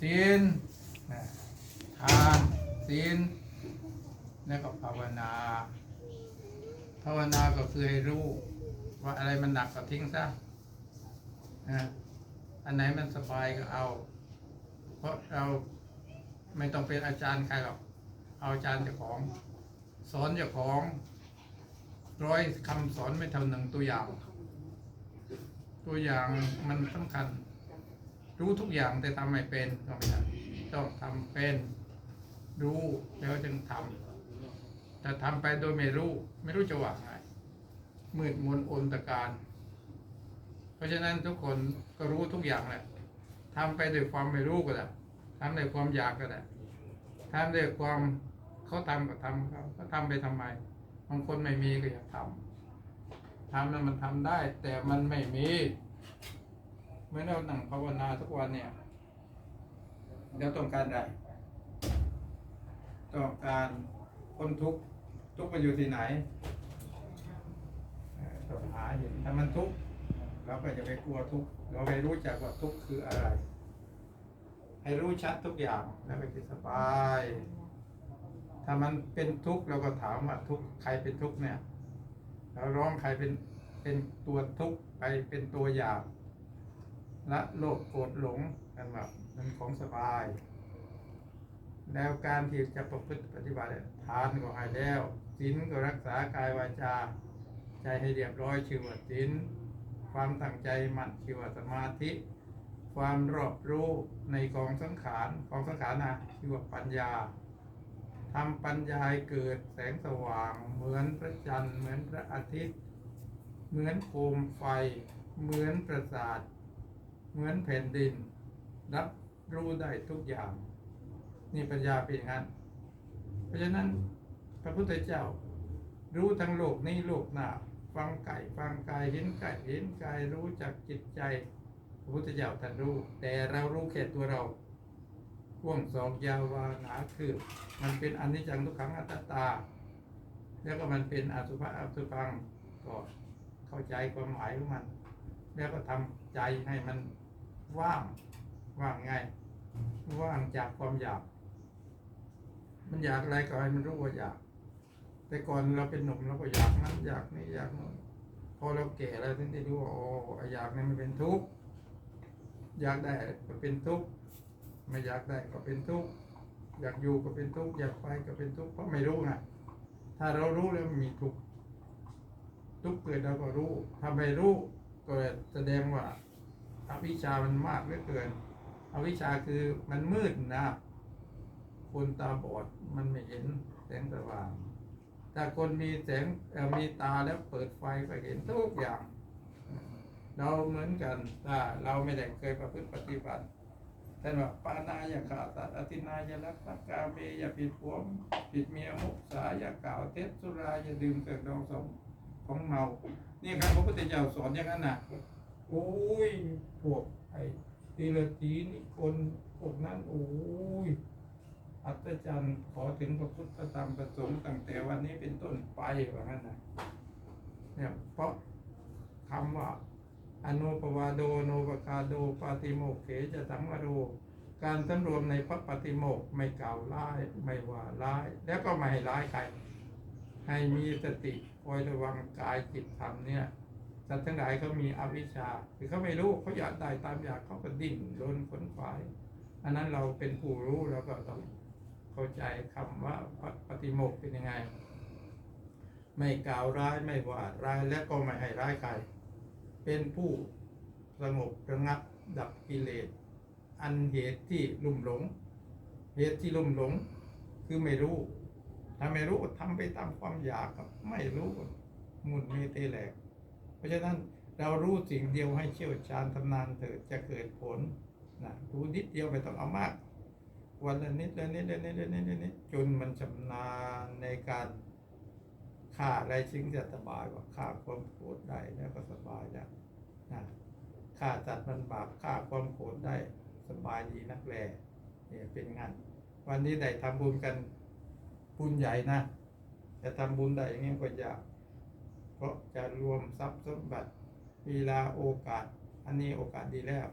ศีลนะทานศีลแล้วก็ภาวนา ภาวนาก็คือให้รู้ ว่าอะไรมันหนักก็ทิ้งซะนะอันไหนมันสบายก็เอา เพราะเราไม่ต้องเป็นอาจารย์ใครหรอก เอาอาจารย์เจ้าของ สอนเจ้าของร้อยคำสอนไม่เท่าหนึ่งตัวอย่าง ตัวอย่างมันสำคัญ รู้ทุกอย่างแต่ทำไม่เป็นก็ไม่ได้ต้องทำเป็น รู้แล้วจึงทำแต่ทำไปโดยไม่รู้ ไม่รู้จะว่าไงมืดมนอนตการ เพราะฉะนั้นทุกคนก็รู้ทุกอย่างแหละทำไปด้วยความไม่รู้ก็ได้ทำด้วยความอยากก็ได้ทำด้วยความเขาทำก็ทำเขาเขาทำไปทำไมบางคนไม่มีก็อยากทำทำนั้นมันทำได้ แต่มันไม่มี เมื่อเรานั่งภาวนาทุกวันเนี่ยเราต้องการอะไรต้องการพ้นทุกข์ทุกข์มันอยู่ที่ไหนเอ่อต้องหาเห็นถ้ามันทุกข์เราก็จะไปกลัวทุกข์เราไปรู้จักว่าทุกข์คืออะไร ให้รู้ชัดทุกอย่างแล้วก็จะสบาย ถ้ามันเป็นทุกข์เราก็ถามว่าทุกข์ใครเป็นทุกข์เนี่ยเราร้องใครเป็นเป็นตัวทุกข์ใครเป็นตัวอยาก ละโลภโกรธหลงกันแบบมันของสบาย แล้วการที่จะประพฤติปฏิบัติทานก็ให้แล้วศีลก็รักษากายวาจา ใจให้เรียบร้อยชื่อว่าศีลความตั้งใจมั่นชื่อว่าสมาธิ ความรอบรู้ในกองสังขารกองสังขารนะชื่อว่าปัญญาทำปัญญาให้เกิดแสงสว่าง เหมือนพระจันทร์เหมือนพระอาทิตย์ เหมือนโคมไฟ เหมือนประสาท เหมือนแผ่นดิน รับรู้ได้ทุกอย่าง นี่ปัญญาเป็นอย่างนั้น เพราะฉะนั้นพระพุทธเจ้า รู้ทั้งโลกนี้โลกหน้าฟังไก่ฟังกายเห็นไก่เห็นกายรู้จักจิตใจ พระพุทธเจ้าท่านรู้ แต่เรารู้แค่ตัวเราพ่วงสองยาวาหนาคือ มันเป็นอนิจจังทุกขังอัตตา แล้วก็มันเป็นอสุภะอสุพังก็เข้าใจความหมายของมัน แล้วก็ทำใจให้มัน ว่างว่างไงว่างจากความอยาก มันอยากอะไรก็ให้มันรู้ว่าอยาก แต่ก่อนเราเป็นหนุ่มเราก็อยากนั้นอยากนี่อยากนู้นพอเราแก่แล้วถึงได้รู้ว่าโอ้ไอ้อยากนี่มันเป็นทุกข์อยากได้ก็เป็นทุกข์ไม่อยากได้ก็เป็นทุกข์อยากอยู่ก็เป็นทุกข์อยากไปก็เป็นทุกข์เพราะไม่รู้ไงถ้าเรารู้แล้วมีทุกข์ทุกข์เกิดเราก็รู้ถ้าไม่รู้ก็แสดงว่า อวิชชามันมากเหลือเกิน อวิชชาคือมันมืดนะ คนตาบอดมันไม่เห็นแสงสว่างถ้าคนมีแสงมีตาแล้วเปิดไฟก็เห็นทุกอย่าง เราเหมือนกันถ้าเราไม่ได้เคยประพฤติปฏิบัติท่านว่าปานายาขาตัดอธินายารักตกกาเมยาผิดผัวผิดเมียมุสาอย่ากล่าวเท็จสุรายาดื่มเกิดดองสมของเมา นี่ครับพระพุทธเจ้าสอนอย่างนั้นนะ โอ้ยพวกไอ้ตีละตีนี่คนพวกนั้นโอ้ยอัศจรรย์ขอถึงพระพุทธธรรมประสงค์ตั้งแต่วันนี้เป็นต้นไปว่างั้นนะเนี่ยเพราะคำว่าอนุปวาโดโนปกาโดปาติโมกเขจะสังวโรการสำรวมในพระปฏิโมกไม่กล่าวร้ายไม่ว่าร้าย แล้วก็ไม่ให้ร้ายใคร ให้มีสติคอยระวังกายจิตธรรมเนี่ย สัตว์ทั้งหลายเขามีอวิชชาคือเขาไม่รู้เขาอยากได้ตามอยากเขาก็ดิ้นรนขนขวาย อันนั้นเราเป็นผู้รู้เราก็ต้องเข้าใจคำว่าปฏิโมกข์เป็นยังไง ไม่กล่าวร้ายไม่ว่าร้ายและก็ไม่ให้ร้ายใคร เป็นผู้สงบระงับดับกิเลสอันเหตุที่ลุ่มหลง เหตุที่ลุ่มหลง คือไม่รู้ถ้าไม่รู้ทำไปตามความอยากครับไม่รู้มุนมีเตแหลก เพราะฉะนั้นเรารู้สิ่งเดียวให้เชี่ยวชาญทำนานเถิดจะเกิดผลนะรู้นิดเดียวไม่ต้องเอามาก วันละนิดละนิดละนิดละนิดละนิดจนมันชำนาญในการฆ่าอะไรสิ่งจะสบายกว่าฆ่าความโกรธได้แล้วก็สบายแล้วนะฆ่าจัดมันบาปฆ่าความโกรธได้สบายดีนักแลเนี่ยเป็นงานวันนี้ได้ทำบุญกันบุญใหญ่นะจะทำบุญได้อย่างนี้ก็ยาก เพราะจะรวมทรัพย์สมบัติเวลาโอกาส อันนี้โอกาสดีแล้ว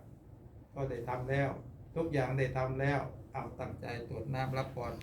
ก็ได้ทำแล้ว ทุกอย่างได้ทำแล้ว เอาตั้งใจตรวจน้ำรับพร